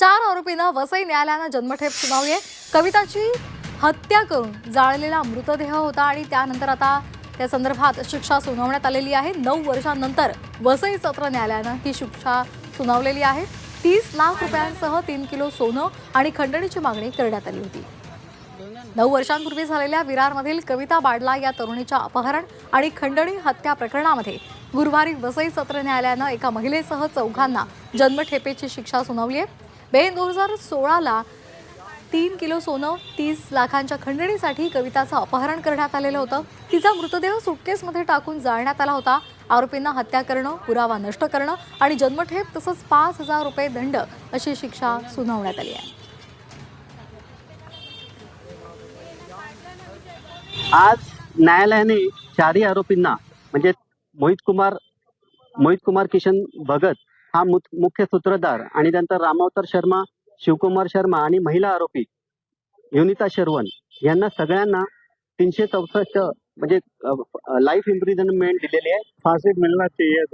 चार आरोपींना वसई न्यायालयानं जन्मठेप सुनावली आहे. कविताची हत्या करून जाळलेला मृतदेह होता आणि त्यानंतर आता त्या संदर्भात शिक्षा सुनावण्यात आलेली आहे. नऊ वर्षांनंतर वसई सत्र न्यायालयानं ही शिक्षा सुनावलेली आहे. तीस लाख रुपयांसह तीन किलो सोनं आणि खंडणीची मागणी करण्यात आली होती. नऊ वर्षांपूर्वी झालेल्या विरारमधील कविता बाडला या तरुणीच्या अपहरण आणि खंडणी हत्या प्रकरणामध्ये गुरुवारी वसई सत्र न्यायालयानं एका महिलेसह चौघांना जन्मठेपेची शिक्षा सुनावली आहे. मे दोन हजार सोळाला तीन किलो सोनं तीस लाखांच्या खंडणीसाठी कविताचं अपहरण करण्यात आलेलं होतं. तिचा मृतदेह सुटकेसमध्ये टाकून जाळण्यात आला होता. आरोपींना हत्या करणं पुरावा नष्ट करणं आणि जन्मठेप तसंच पाच हजार रुपये दंड अशी शिक्षा सुनावण्यात आली आहे. आज न्यायालयाने चारही आरोपींना म्हणजे मोहित कुमार मोहित कुमार किशन भगत हा मुख्य सूत्रधार आणि त्यानंतर रामावतर शर्मा शिवकुमार शर्मा आणि महिला आरोपी युनिता शर्वन यांना सगळ्यांना तीनशे चौसष्ट म्हणजे लाईफ इम्प्रिझनमेंट दिलेली आहे. फांसी मिळणार चाहिए